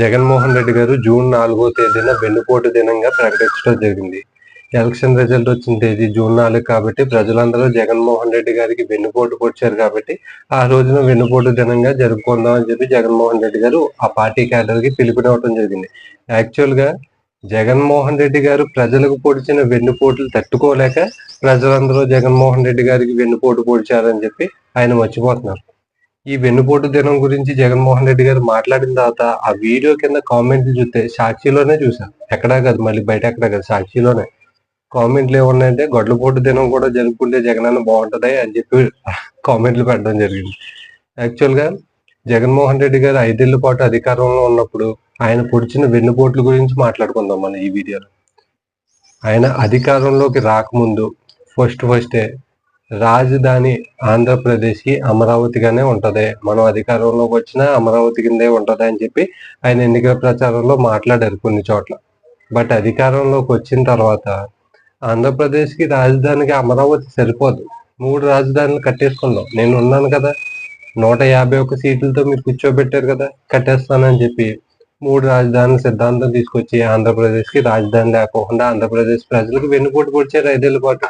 జగన్మోహన్ రెడ్డి గారు జూన్ నాలుగో తేదీన వెన్నుపోటు దినంగా ప్రకటించడం జరిగింది. ఎలక్షన్ రిజల్ట్ వచ్చిన తేదీ జూన్ నాలుగు కాబట్టి ప్రజలందరూ జగన్మోహన్ రెడ్డి గారికి వెన్నుపోటు పొడిచారు కాబట్టి ఆ రోజున వెన్నుపోటు దినంగా జరుపుకుందాం అని చెప్పి జగన్మోహన్ రెడ్డి గారు ఆ పార్టీ క్యాడర్కి పిలుపునివ్వడం జరిగింది. యాక్చువల్గా జగన్మోహన్ రెడ్డి గారు ప్రజలకు పొడిచిన వెన్నుపోట్లు తట్టుకోలేక ప్రజలందరూ జగన్మోహన్ రెడ్డి గారికి వెన్నుపోటు పొడిచారని చెప్పి ఆయన మర్చిపోతున్నారు. ఈ వెన్నుపోటు దినం గురించి జగన్మోహన్ రెడ్డి గారు మాట్లాడిన తర్వాత ఆ వీడియో కింద కామెంట్లు చూస్తే సాక్షిలోనే చూసాను ఎక్కడా కాదు మళ్ళీ బయట ఎక్కడా కాదు సాక్షిలోనే. కామెంట్లు ఏమున్నాయంటే గొడ్లపోటు దినం కూడా జరుపుకుంటే జగనన్న బాగుంటుంది అని చెప్పి కామెంట్లు పెట్టడం జరిగింది. యాక్చువల్గా జగన్మోహన్ రెడ్డి గారు ఐదేళ్ళ పాటు అధికారంలో ఉన్నప్పుడు ఆయన పొడిచిన వెన్నుపోట్ల గురించి మాట్లాడుకుందాం మనం ఈ వీడియోలో. ఆయన అధికారంలోకి రాకముందు ఫస్ట్ ఫస్టే రాజధాని ఆంధ్రప్రదేశ్కి అమరావతిగానే ఉంటది. మనం అధికారంలోకి వచ్చినా అమరావతి కిందే ఉంటది అని చెప్పి ఆయన ఎన్నికల ప్రచారంలో మాట్లాడారు కొన్ని చోట్ల. బట్ అధికారంలోకి వచ్చిన తర్వాత ఆంధ్రప్రదేశ్కి రాజధానికి అమరావతి సరిపోదు. మూడు రాజధానులు కట్టేసుకుందాం నేను ఉన్నాను కదా. నూట యాభై ఒక్క సీట్లతో మీరు కూర్చోబెట్టారు కదా. కట్టేస్తానని చెప్పి మూడు రాజధానుల సిద్ధాంతం తీసుకొచ్చి ఆంధ్రప్రదేశ్కి రాజధాని లేకోకుండా ఆంధ్రప్రదేశ్ ప్రజలకు వెన్నుపోటు పొడిచారు ఐదేళ్ళ పాటు.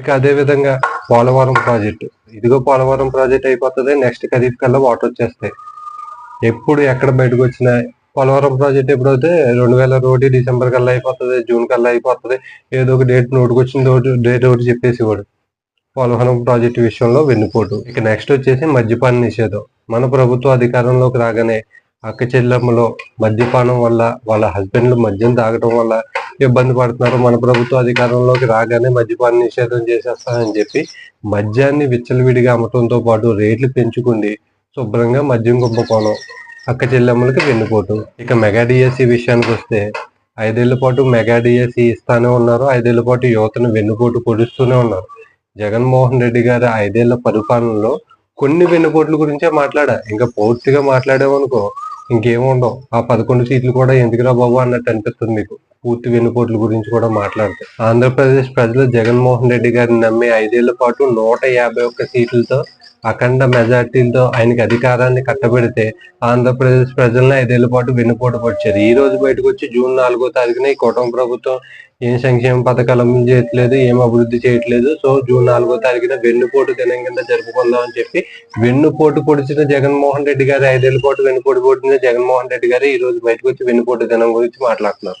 ఇక అదే విధంగా పోలవరం ప్రాజెక్టు. ఇదిగో పోలవరం ప్రాజెక్ట్ అయిపోతుంది నెక్స్ట్ ఖరీఫ్ కల్లా వాటర్ వచ్చేస్తాయి. ఎప్పుడు ఎక్కడ బయటకు వచ్చినా పోలవరం ప్రాజెక్ట్ ఎప్పుడైతే రెండు వేల ఒకటి డిసెంబర్ కల్లా అయిపోతుంది జూన్ కల్లా అయిపోతుంది ఏదో ఒక డేట్ నోటుకొచ్చిన డేట్ ఒకటి చెప్పేసి వాడు పోలవరం ప్రాజెక్టు విషయంలో వెన్నుపోటు. ఇక నెక్స్ట్ వచ్చేసి మద్యపాన నిషేధం. మన ప్రభుత్వ అధికారంలోకి రాగానే అక్క చెల్లెమ్మలో మద్యపానం వల్ల వాళ్ళ హస్బెండ్లు మద్యం తాగడం వల్ల ఇబ్బంది పడుతున్నారు. మన ప్రభుత్వ అధికారంలోకి రాగానే మద్యపాన నిషేధం చేసేస్తానని చెప్పి మద్యాన్ని విచ్చలవిడిగా అమ్మటంతో పాటు రేట్లు పెంచుకుండి శుభ్రంగా మద్యం కుంభకోణం. అక్క చెల్లెమ్మలకి వెన్నుపోటు. ఇక మెగా డిఎస్సి విషయానికి వస్తే ఐదేళ్ళ పాటు మెగా డిఎస్సి ఇస్తానే ఉన్నారు. ఐదేళ్ళ పాటు యువతను వెన్నుపోటు పొడుస్తూనే ఉన్నారు. జగన్మోహన్ రెడ్డి గారి ఐదేళ్ళ పరిపాలనలో కొన్ని వెన్నుపోట్ల గురించే మాట్లాడా. ఇంకా పూర్తిగా మాట్లాడామనుకో ఇంకేముండవు ఆ పదకొండు సీట్లు కూడా ఎందుకురా బాబు అన్నట్టు అనిపిస్తుంది మీకు. పూర్తి వెనుకోట్ల గురించి కూడా మాట్లాడితే ఆంధ్రప్రదేశ్ ప్రజలు జగన్మోహన్ రెడ్డి గారిని నమ్మి ఐదేళ్ళ పాటు నూట యాభై ఒక్క సీట్లతో అఖండ మెజార్టీలతో ఆయనకి అధికారాన్ని కట్టబెడితే ఆంధ్రప్రదేశ్ ప్రజలను ఐదేళ్ళ పాటు వెన్నుపోటు పడిచారు. ఈ రోజు బయటకు వచ్చి జూన్ నాలుగో తారీఖున ఈ కుటుంబ ప్రభుత్వం ఏం సంక్షేమ పథకాలు అమలు చేయట్లేదు ఏం అభివృద్ధి చేయట్లేదు. సో జూన్ నాలుగో తారీఖున వెన్నుపోటు దినం కింద జరుపుకుందాం అని చెప్పి వెన్నుపోటు పొడిచిన జగన్మోహన్ రెడ్డి గారు ఐదేళ్ళ పాటు వెన్నుపోటు పొడిచిన జగన్మోహన్ రెడ్డి గారు ఈ రోజు బయటకు వచ్చి వెన్నుపోటు దినం గురించి మాట్లాడుతున్నారు.